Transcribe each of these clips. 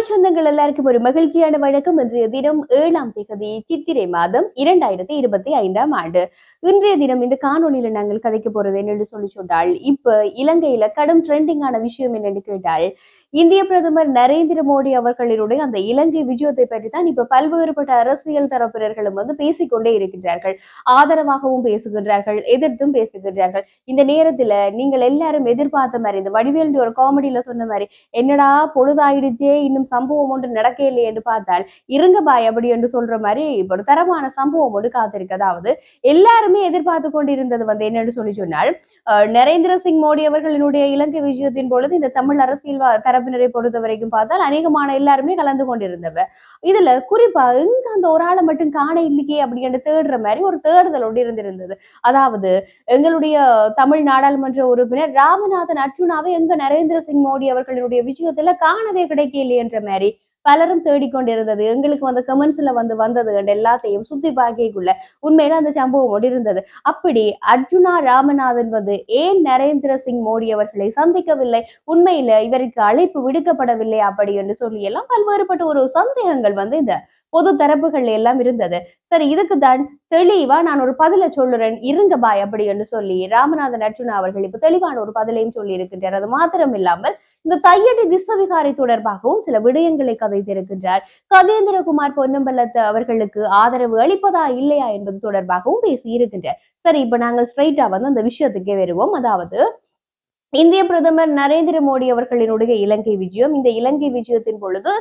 தமிழ் சொந்தங்கள் எல்லாருக்கும் ஒரு மகிழ்ச்சியான வழக்கம் இன்றைய தினம் ஏழாம் தேதி சித்திரை மாதம் இரண்டாயிரத்தி இருபத்தி ஐந்தாம் ஆண்டு. இன்றைய தினம் இந்த காணொலியில நாங்கள் கதைக்க போறது என்னென்னு சொல்லி சொன்னால் இப்ப இலங்கையில கடும் ட்ரெண்டிங்கான விஷயம் என்னன்னு கேட்டால் இந்திய பிரதமர் நரேந்திர மோடி அவர்களினுடைய அந்த இலங்கை விஜயத்தை பற்றி தான் இப்ப பல்வேறுபட்ட அரசியல் தரப்பினர்களும் வந்து பேசிக்கொண்டே இருக்கின்றார்கள். ஆதரவாகவும் பேசுகின்றார்கள் எதிர்த்தும் பேசுகின்றார்கள். இந்த நேரத்துல நீங்கள் எல்லாரும் எதிர்பார்த்த மாதிரி இந்த வடிவேல் ஒரு காமெடியில சொன்ன மாதிரி என்னடா பொழுதாயிடுச்சே இன்னும் சம்பவம் ஒன்று நடக்க இல்லை என்று பார்த்தால் இருங்க பாய் அப்படி என்று சொல்ற மாதிரி ஒரு தரமான சம்பவம் ஒன்று காத்திருக்கு. அதாவது எல்லாருமே எதிர்பார்த்து கொண்டிருந்தது வந்து என்னன்னு சொல்லி சொன்னால் நரேந்திர சிங் மோடி அவர்களினுடைய இலங்கை விஜயத்தின் பொழுது இந்த தமிழ் அரசியல் வா- தரப்பினரை பொறுத்த வரைக்கும் பார்த்தால் அநேகமான எல்லாருமே கலந்து கொண்டிருந்தவ. இதுல குறிப்பா எங்க அந்த ஒரு ஆளை மட்டும் காண இல்லையே அப்படின்னு தேடுற மாதிரி ஒரு தேடுதல் ஒன்று இருந்திருந்தது. அதாவது எங்களுடைய தமிழ் நாடாளுமன்ற உறுப்பினர் ராமநாதன் அர்ஜுனாவை எங்க நரேந்திர சிங் மோடி அவர்களினுடைய விஷயத்துல காணவே கிடைக்கலையன்ற மாதிரி பலரும் தேடிக்கொண்டிருந்தது. எங்களுக்கு வந்து கமெண்ட்ஸ்ல வந்து வந்தது and எல்லாத்தையும் சுத்தி பார்க்கக்குள்ள உண்மையில அந்த சம்பவம் ஒன்று இருந்தது அப்படி அர்ஜுனா ராமநாதன் வந்து ஏன் நரேந்திர சிங் மோடி அவர்களை சந்திக்கவில்லை? உண்மையில இவருக்கு அழைப்பு விடுக்கப்படவில்லை அப்படி என்று சொல்லி எல்லாம் பல்வேறுபட்ட ஒரு சந்தேகங்கள் வந்து இந்த பொது தரப்புகள் எல்லாம் இருந்தது. சரி இதுக்கு தான் தெளிவா நான் ஒரு பதில சொல்லுறேன். இருங்க பாய் அப்படி என்று சொல்லி ராமநாதன் அர்ஜுனா அவர்கள் இப்ப தெளிவான ஒரு பதிலையும் சொல்லி இருக்கின்றார் அது மாத்திரம் இல்லாமல் இந்த தையடி திசவிகாரை தொடர்பாகவும் சில விடயங்களை கதைத்திருக்கின்றார் கதேந்திரகுமார் பொன்னம்பலத்து அவர்களுக்கு ஆதரவு அளிப்பதா இல்லையா என்பது தொடர்பாகவும் பேசியிருக்கின்றார் சரி இப்ப நாங்கள் ஸ்ட்ரைட்டா வந்து அந்த விஷயத்துக்கே வருவோம். அதாவது இந்திய பிரதமர் நரேந்திர மோடி அவர்களினுடைய இலங்கை விஜயம். இந்த இலங்கை விஜயத்தின் பொழுது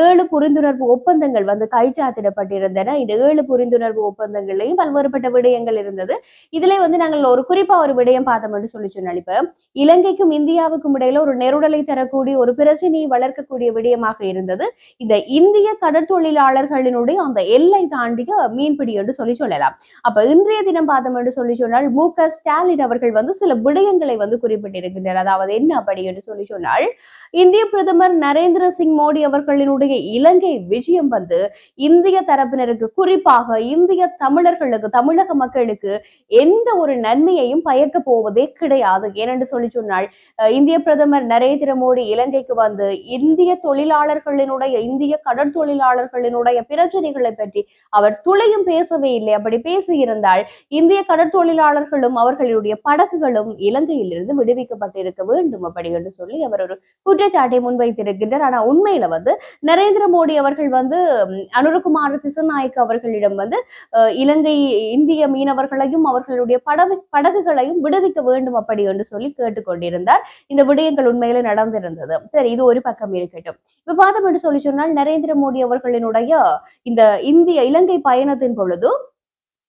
ஏழு புரிந்துணர்வு ஒப்பந்தங்கள் வந்து கைச்சாத்திடப்பட்டிருந்தன. இந்த ஏழு புரிந்துணர்வு ஒப்பந்தங்களையும் பல்வேறுபட்ட விடயங்கள் இருந்தது. இதுல வந்து நாங்கள் ஒரு குறிப்பா ஒரு விடயம் பார்த்தோம் என்று சொல்லி சொன்னால் இப்ப இலங்கைக்கும் இந்தியாவுக்கும் இடையில ஒரு நெருடலை தரக்கூடிய ஒரு பிரச்சனையை வளர்க்கக்கூடிய விடயமாக இருந்தது. இந்த இந்திய கடற்தொழிலாளர்களினுடைய அந்த எல்லை தாண்டிய மீன்பிடி என்று சொல்லி சொல்லலாம். அப்ப இன்றைய தினம் பார்த்தோம் என்று சொல்லி சொன்னால் மு க ஸ்டாலின் அவர்கள் வந்து சில விடயங்களை வந்து குறிப்பிட்டிருக்கின்றனர் அதாவது என்ன அப்படி என்று சொல்லி சொன்னால் இந்திய பிரதமர் நரேந்திர சிங் மோடி அவர்களினுடைய இலங்கை விஜயம் வந்து இந்திய தரப்பினருக்கு குறிப்பாக இந்திய தமிழர்களுக்கு தமிழக மக்களுக்கு எந்த ஒரு நன்மையையும் பயக்க போவதே கிடையாது. ஏனென்று சொல்லி சொன்னால் இந்திய பிரதமர் நரேந்திர மோடி இலங்கைக்கு வந்து இந்திய தொழிலாளர்களினுடைய இந்திய கடற்தொழிலாளர்களினுடைய பிரச்சனைகளை பற்றி அவர் துளையும் பேசவே இல்லை. அப்படி பேசியிருந்தால் இந்திய கடற்தொழிலாளர்களும் அவர்களுடைய படகுகளும் இலங்கையிலிருந்து விடுவிக்கப்பட்டிருக்க வேண்டும் அப்படி என்று சொல்லி அவர் ஒரு குற்றச்சாட்டை முன்வைத்திருக்கின்றார். ஆனா உண்மையில வந்து நரேந்திர மோடி அவர்கள் வந்து அனுரகுமார் திசநாயக் அவர்களிடம் வந்து இலங்கை இந்திய மீனவர்களையும் அவர்களுடைய படகு படகுகளையும் விடுவிக்க வேண்டும் அப்படி என்று சொல்லி கேட்டுக்கொண்டிருந்தார். இந்த விடயங்கள் உண்மையில நடந்திருந்தது. சரி இது ஒரு பக்கம் இருக்கட்டும். இப்ப என்று சொல்லி சொன்னால் நரேந்திர மோடி அவர்களினுடைய இந்த இந்திய இலங்கை பயணத்தின் பொழுது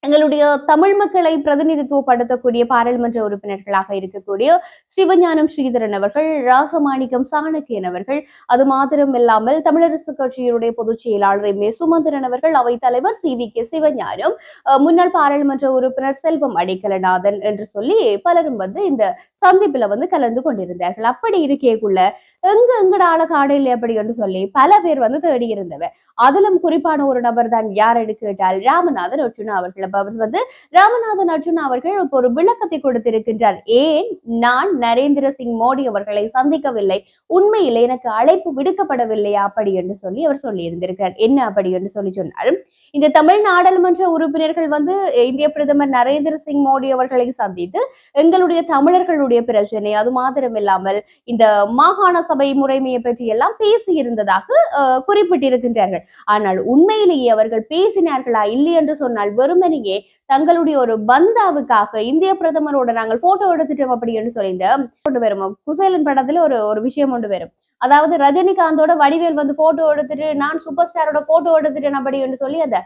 எங்களுடைய தமிழ் மக்களை பிரதிநிதித்துவப்படுத்தக்கூடிய பாராளுமன்ற உறுப்பினர்களாக இருக்கக்கூடிய சிவஞானம் ஸ்ரீதரன் அவர்கள் ராசமாணிக்கம் சாணக்கியன் அவர்கள் அது மாத்திரம் இல்லாமல் தமிழரசு கட்சியினுடைய பொதுச் செயலாளர் எம் ஏ சுமந்திரன் அவர்கள் அவைத் தலைவர் சி வி கே சிவஞானம் அஹ், முன்னாள் பாராளுமன்ற உறுப்பினர் செல்வம் அடிக்கலநாதன் என்று சொல்லி பலரும் வந்து இந்த சந்திப்புல வந்து கலந்து கொண்டிருந்தார்கள். அப்படி இருக்கேக்குள்ள எங்க எங்கட ஆள காடு இல்லை அப்படி என்று சொல்லி பல பேர் வந்து தேடி இருந்தவ. அதிலும் குறிப்பான ஒரு நபர் தான் யார் என்று கேட்டால் ராமநாதன் அர்ஜுனா அவர்கள். அப்ப அவர் வந்து ராமநாதன் அர்ஜுனா அவர்கள் இப்போ ஒரு விளக்கத்தை கொடுத்திருக்கின்றார். ஏன் நான் நரேந்திர சிங் மோடி அவர்களை சந்திக்கவில்லை? உண்மையில் எனக்கு அழைப்பு விடுக்கப்படவில்லையா? அப்படி என்று சொல்லி அவர் சொல்லி இருந்திருக்கிறார் என்ன அப்படி என்று சொல்லி சொன்னால் இந்த தமிழ் நாடாளுமன்ற உறுப்பினர்கள் வந்து இந்திய பிரதமர் நரேந்திர சிங் மோடி அவர்களை சந்தித்து எங்களுடைய தமிழர்களுடைய பிரச்சனை அது மாத்திரம் இல்லாமல் இந்த மாகாண சபை முறைமையை பற்றி எல்லாம் பேசி இருந்ததாக அஹ், குறிப்பிட்டிருக்கின்றார்கள். ஆனால் உண்மையிலேயே அவர்கள் பேசினார்களா இல்லை என்று சொன்னால் வெறுமனையே தங்களுடைய ஒரு பந்தாவுக்காக இந்திய பிரதமரோட நாங்கள் போட்டோ எடுத்துட்டோம் அப்படி என்று சொல்லிஇந்த கொண்டு வரும். குசேலன் படத்துல ஒரு ஒரு விஷயம் கொண்டு வரும். அதாவது ரஜினிகாந்தோட வடிவேல் வந்து போட்டோ எடுத்துட்டு நான் சூப்பர் ஸ்டாரோட போட்டோ எடுத்துட்டேன் அப்படி என்று சொல்லி அந்த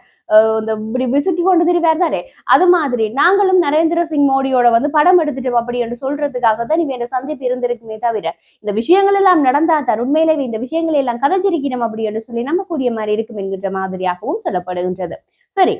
இந்த இப்படி விசுக்கி கொண்டு திரிவார் தானே? அது மாதிரி நாங்களும் நரேந்திர சிங் மோடியோட வந்து படம் எடுத்துட்டோம் அப்படி என்று சொல்றதுக்காக தான் இவன் சந்திப்பு இருந்திருக்குமே தவிர இந்த விஷயங்கள் எல்லாம் நடந்தா தர் உண்மையிலே இந்த விஷயங்களை எல்லாம் கதைச்சிருக்கிறோம் அப்படி என்று சொல்லி நம்பக்கூடிய மாதிரி இருக்கும் என்கின்ற மாதிரியாகவும் சொல்லப்படுகின்றது. சரி.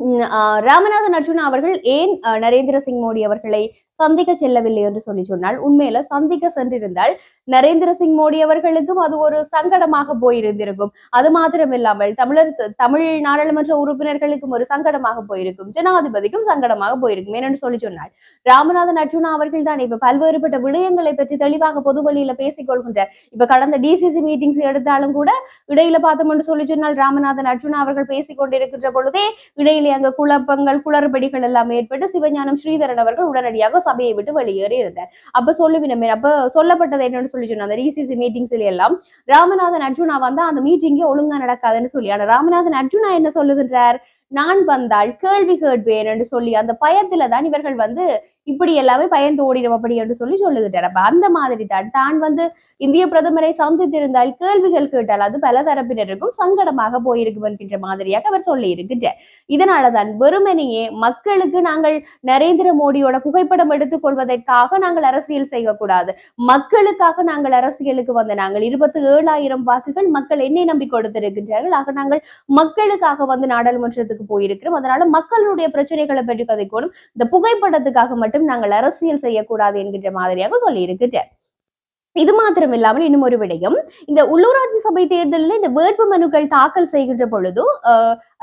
உம், ஆஹ் ராமநாதன் அர்ஜுனா அவர்கள் ஏன் நரேந்திர சிங் மோடி அவர்களை சந்திக்க செல்லவில்லை என்று சொல்லி சொன்னால் உண்மையில சந்திக்க சென்றிருந்தால் நரேந்திர சிங் மோடி அவர்களுக்கும் அது ஒரு சங்கடமாக போயிருந்திருக்கும். அது மாத்திரமில்லாமல் தமிழர் தமிழ் நாடாளுமன்ற உறுப்பினர்களுக்கும் ஒரு சங்கடமாக போயிருக்கும். ஜனாதிபதிக்கும் சங்கடமாக போயிருக்கும். ஏனென்று சொல்லி சொன்னால் ராமநாதன் அர்ஜுனா அவர்கள் தான் இப்ப பல்வேறுபட்ட விடயங்களை பற்றி தெளிவாக பொது வழியில பேசிக் கொள்கின்றார் இப்ப கடந்த டிசிசி மீட்டிங்ஸ் எடுத்தாலும் கூட இடையில பார்த்தோம் என்று சொல்லி சொன்னால் ராமநாதன் அர்ஜுனா அவர்கள் பேசிக் கொண்டிருக்கின்ற பொழுதே இடையிலே அங்க குழப்பங்கள் குளறுபடிகள் எல்லாம் ஏற்பட்டு சிவஞானம் ஸ்ரீதரன் அவர்கள் உடனடியாக சபையை விட்டு வெளியேறி இருந்தார் அப்ப சொல்லுவினமே அப்ப சொல்லப்பட்டது என்னன்னு சொல்லி சொன்ன அந்த டிசிசி மீட்டிங்ஸ்ல எல்லாம் ராமநாதன் அர்ஜுனா வந்தா அந்த மீட்டிங்கே ஒழுங்கா நடக்காதுன்னு சொல்லி ஆனா ராமநாதன் அர்ஜுனா என்ன சொல்லுகின்றார்? நான் வந்தால் கேள்வி கேட்பேன் என்று சொல்லி அந்த பயத்துல தான் இவர்கள் வந்து இப்படி எல்லாமே பயந்து ஓடிடும் அப்படி என்று சொல்லி சொல்லுகிட்டார் அப்ப அந்த மாதிரி தான். தான் வந்து இந்திய பிரதமரை சந்தித்திருந்தால் கேள்விகள் கேட்டால் அது பல தரப்பினருக்கும் சங்கடமாக போயிருக்கும் என்கின்ற மாதிரியாக அவர் சொல்லி இருக்கின்றார். இதனாலதான் வெறுமனையே மக்களுக்கு நாங்கள் நரேந்திர மோடியோட புகைப்படம் எடுத்துக் கொள்வதற்காக நாங்கள் அரசியல் செய்யக்கூடாது. மக்களுக்காக நாங்கள் அரசியலுக்கு வந்த நாங்கள் இருபத்தி ஏழாயிரம் வாக்குகள் மக்கள் என்னை நம்பி கொடுத்திருக்கின்றார்கள். ஆக நாங்கள் மக்களுக்காக வந்து நாடாளுமன்றத்துக்கு போயிருக்கிறோம். அதனால மக்களுடைய பிரச்சனைகளை பற்றி கதைக்கணும். இந்த புகைப்படத்துக்காக மட்டும் மட்டும் நாங்கள் அரசியல் செய்யக்கூடாது என்கின்ற மாதிரியாக சொல்லி இருக்கிறார் இது மாத்திரம் இல்லாமல் இன்னும் ஒரு விடயம். இந்த உள்ளூராட்சி சபை தேர்தலில் இந்த வேட்பு மனுக்கள் தாக்கல் செய்கின்ற பொழுது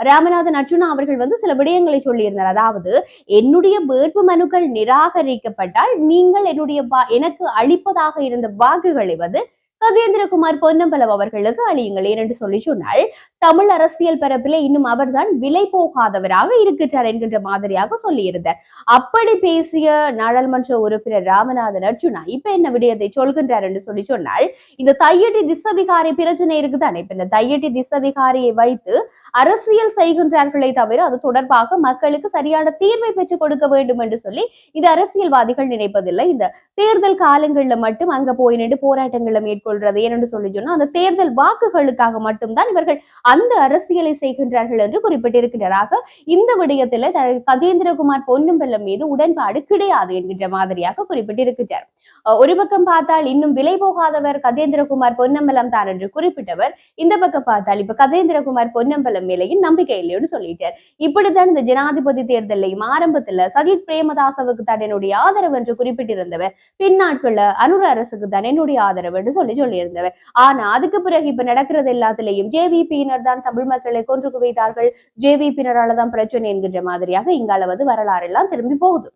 ராமநாதன் அர்ஜுனா அவர்கள் வந்து சில விடயங்களை சொல்லியிருந்தார். அதாவது என்னுடைய வேட்பு மனுக்கள் நிராகரிக்கப்பட்டால் நீங்கள் என்னுடைய எனக்கு அளிப்பதாக இருந்த வாக்குகளை வந்து கஜேந்திரகுமார் பொன்னம்பலம் அவர்களுக்கு அழியுங்கள் என்று சொல்லி சொன்னால் தமிழ் அரசியல் பரப்பில இன்னும் அவர்தான் விலை போகாதவராக இருக்கின்றார் என்கின்ற மாதிரியாக சொல்லியிருந்தார். அப்படி பேசிய நாடாளுமன்ற உறுப்பினர் ராமநாதன் அர்ஜுனா இப்ப என்ன விடயத்தை சொல்கின்றார் என்று சொல்லி சொன்னால் இந்த தையட்டி திசவிகாரி பிரச்சனை இருக்குதானே? இப்ப இந்த தையட்டி திசவிகாரியை வைத்து அரசியல் செய்கின்றார்களே தவிர அது தொடர்பாக மக்களுக்கு சரியான தீர்வை பெற்றுக் கொடுக்க வேண்டும் என்று சொல்லி இந்த அரசியல்வாதிகள் நினைப்பதில்லை. இந்த தேர்தல் காலங்கள்ல மட்டும் அங்க போய் நின்று போராட்டங்களை மேற்கொள்றது ஏனென்று சொல்லி சொன்னா அந்த தேர்தல் வாக்குகளுக்காக மட்டும்தான் இவர்கள் அந்த அரசியலை செய்கின்றார்கள் என்று குறிப்பிட்டிருக்கிறாராக இந்த விடயத்தில் கஜேந்திரகுமார் பொன்னும்பெல்லம் மீது உடன்பாடு கிடையாது என்கின்ற மாதிரியாக குறிப்பிட்டிருக்கிறார் ஒரு பக்கம் பார்த்தால் இன்னும் விலை போகாதவர் கஜேந்திரகுமார் பொன்னம்பலம் தான் என்று குறிப்பிட்டவர். இந்த பக்கம் பார்த்தால் இப்ப கஜேந்திரகுமார் பொன்னம்பலம் மேலையும் நம்பிக்கை இல்லைன்னு சொல்லிட்டார். இப்படித்தான் இந்த ஜனாதிபதி தேர்தலையும் ஆரம்பத்துல சஜித் பிரேமதாசவுக்கு தான் என்னுடைய ஆதரவு என்று குறிப்பிட்டிருந்தவர். பின்னாட்கள்ல அனுர அரசுக்கு தான் என்னுடைய ஆதரவு என்று சொல்லி சொல்லியிருந்தவர். ஆனா அதுக்கு பிறகு இப்ப நடக்கிறது எல்லாத்திலையும் ஜேவிபியினர் தான் தமிழ் மக்களை கொன்று குவித்தார்கள். ஜேவிபியினரால தான் பிரச்சனை என்கின்ற மாதிரியாக இங்கால வந்து வரலாறு எல்லாம் திரும்பி போகுது.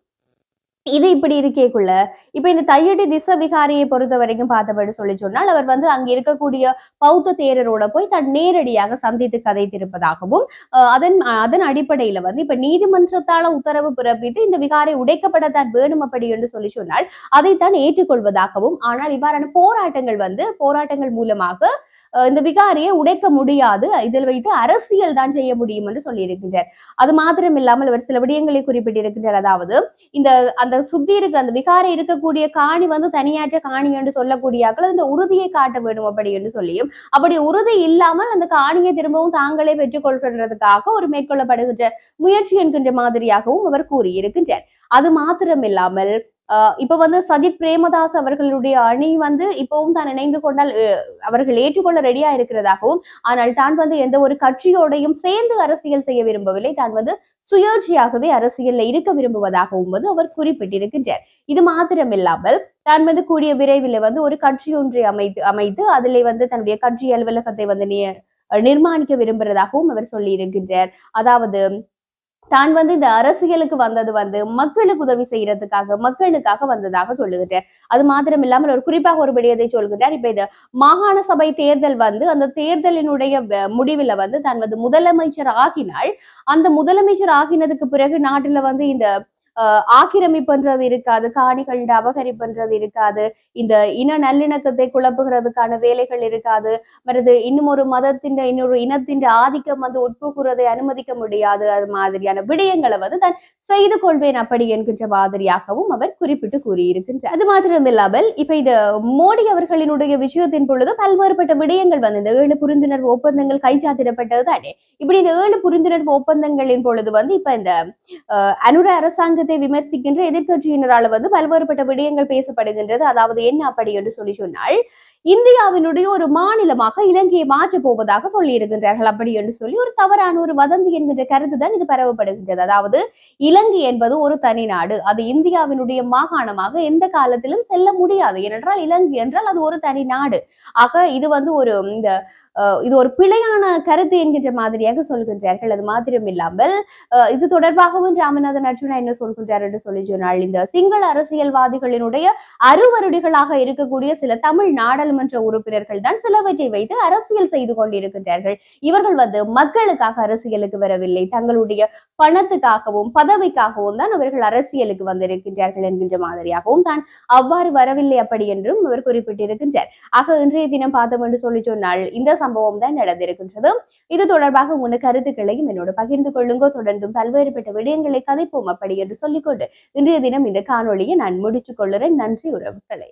இது இப்படி இருக்கேக்குள்ள. இப்ப இந்த தையடி திச விகாரியை பொறுத்த வரைக்கும் பார்த்தபடி சொல்லி சொன்னால் அவர் வந்து அங்க இருக்கக்கூடிய பௌத்த தேரரோட போய் தன் நேரடியாக சந்தித்து கதைத்திருப்பதாகவும் அஹ், அதன் அதன் அடிப்படையில வந்து இப்ப நீதிமன்றத்தால உத்தரவு பிறப்பித்து இந்த விகாரை உடைக்கப்படத்தான் வேணும் அப்படி என்று சொல்லி சொன்னால் அதைத்தான் ஏற்றுக்கொள்வதாகவும் ஆனால் இவ்வாறான போராட்டங்கள் வந்து போராட்டங்கள் மூலமாக இந்த விகாரியை உடைக்க முடியாது. இதில் வைத்து அரசியல் தான் செய்ய முடியும் என்று சொல்லியிருக்கின்றார். அது மாத்திரம் இல்லாமல் இவர் சில விடயங்களை குறிப்பிட்டிருக்கின்றார். அதாவது இந்த அந்த சுத்தி இருக்கிற அந்த விகாரை இருக்கக்கூடிய காணி வந்து தனியாற்ற காணி என்று சொல்லக்கூடியாக்கள் இந்த உறுதியை காட்ட வேண்டும் அப்படி என்று சொல்லியும் அப்படி உறுதி இல்லாமல் அந்த காணியை திரும்பவும் தாங்களே பெற்றுக்கொள்கின்றதுக்காக ஒரு மேற்கொள்ளப்படுகின்ற முயற்சி என்கின்ற மாதிரியாகவும் அவர் கூறியிருக்கின்றார். அது மாத்திரம் இல்லாமல் இப்ப வந்து சஜித் பிரேமதாஸ் அவர்களுடைய அணி வந்து இப்பவும் தான் இணைந்து கொண்டால் அஹ், அவர்கள் ஏற்றுக்கொள்ள ரெடியா இருக்கிறதாகவும் ஆனால் தான் வந்து எந்த ஒரு கட்சியோடையும் சேர்ந்து அரசியல் செய்ய விரும்பவில்லை. தான் வந்து சுயேட்சையாகவே அரசியல்ல இருக்க விரும்புவதாகவும் வந்து அவர் குறிப்பிட்டிருக்கின்றார். இது மாத்திரமில்லாமல் தான் வந்து கூடிய விரைவில் வந்து ஒரு கட்சி ஒன்றை அமைத்து அமைத்து அதிலே வந்து தன்னுடைய கட்சி அலுவலகத்தை வந்து நிர்மாணிக்க விரும்புறதாகவும் அவர் சொல்லி இருக்கின்றார் அதாவது தான் வந்து இந்த அரசியலுக்கு வந்தது வந்து மக்களுக்கு உதவி செய்யறதுக்காக மக்களுக்காக வந்ததாக சொல்லுகிட்டார் அது மாத்திரம் இல்லாமல் ஒரு குறிப்பாக ஒரு விடயத்தை சொல்கிறார் இப்ப இந்த மாகாண சபை தேர்தல் வந்து அந்த தேர்தலினுடைய முடிவுல வந்து தான் வந்து முதலமைச்சர் ஆகினால் அந்த முதலமைச்சர் ஆகினதுக்கு பிறகு நாட்டுல வந்து இந்த ஆக்கிரமிப்புன்றது இருக்காது காணிகள் அபகரிப்புன்றது இருக்காது இந்த இன நல்லிணக்கத்தை குழப்புகிறதுக்கான வேலைகள் இருக்காது மற்றது இன்னும் ஒரு மதத்தின் இன்னொரு இனத்தின் ஆதிக்கம் வந்து உட்புகுறதை அனுமதிக்க முடியாது அது மாதிரியான விடயங்களை வந்து தான் செய்து கொள்வேன் அப்படி என்கின்ற மாதிரியாகவும் அவர் குறிப்பிட்டு கூறியிருக்கின்றார். அது மாத்திரம் இல்லாமல் இப்ப இந்த மோடி அவர்களினுடைய விஷயத்தின் பொழுது பல்வேறுபட்ட விடயங்கள் வந்து இந்த ஏழு புரிந்துணர்வு ஒப்பந்தங்கள் கைச்சாத்திடப்பட்டது தானே இப்படி இந்த ஏழு புரிந்துணர்வு ஒப்பந்தங்களின் பொழுது வந்து இப்ப இந்த அனுர அரசாங்க அரசாங்கத்தை விமர்சிக்கின்ற எதிர்கட்சியினரால் வந்து பல்வேறுபட்ட விடயங்கள் பேசப்படுகின்றது. அதாவது என்ன அப்படி என்று சொல்லி சொன்னால் இந்தியாவினுடைய ஒரு மாநிலமாக இலங்கையை மாற்றப் போவதாக சொல்லி இருக்கின்றார்கள் அப்படி என்று சொல்லி ஒரு தவறான ஒரு வதந்தி என்கின்ற கருத்து தான் இது பரவப்படுகின்றது. அதாவது இலங்கை என்பது ஒரு தனி நாடு. அது இந்தியாவினுடைய மாகாணமாக எந்த காலத்திலும் செல்ல முடியாது. ஏனென்றால் இலங்கை என்றால் அது ஒரு தனி நாடு. ஆக இது வந்து ஒரு இந்த இது ஒரு பிழையான கருத்து என்கின்ற மாதிரியாக சொல்கின்றார்கள். அது மாத்திரம் இல்லாமல் இது தொடர்பாகவும் ராமநாதன் அர்ஜுனா என்ன சொல்கின்றார் என்று சொல்லி சொன்னால் இந்த சிங்கள அரசியல்வாதிகளினுடைய அருவருடிகளாக இருக்கக்கூடிய சில தமிழ் நாடாளுமன்ற உறுப்பினர்கள் தான் சிலவற்றை வைத்து அரசியல் செய்து கொண்டிருக்கின்றார்கள். இவர்கள் வந்து மக்களுக்காக அரசியலுக்கு வரவில்லை. தங்களுடைய பணத்துக்காகவும் பதவிக்காகவும் தான் அவர்கள் அரசியலுக்கு வந்திருக்கின்றார்கள் என்கின்ற மாதிரியாகவும் தான் அவ்வாறு வரவில்லை அப்படி என்றும் அவர் குறிப்பிட்டிருக்கின்றார். ஆக இன்றைய தினம் பார்த்தோம் என்று சொல்லி சொன்னால் இந்த சம்பவம் தான் நடந்திருக்கின்றது. இது தொடர்பாக உங்கள் கருத்துக்களையும் என்னோடு பகிர்ந்து கொள்ளுங்க. தொடர்ந்தும் பல்வேறுபட்ட விடயங்களை கதைப்போம் அப்படி என்று சொல்லிக்கொண்டு இன்றைய தினம் இந்த காணொலியை நான் முடித்துக் கொள்கிறேன். நன்றி உறவுகளை.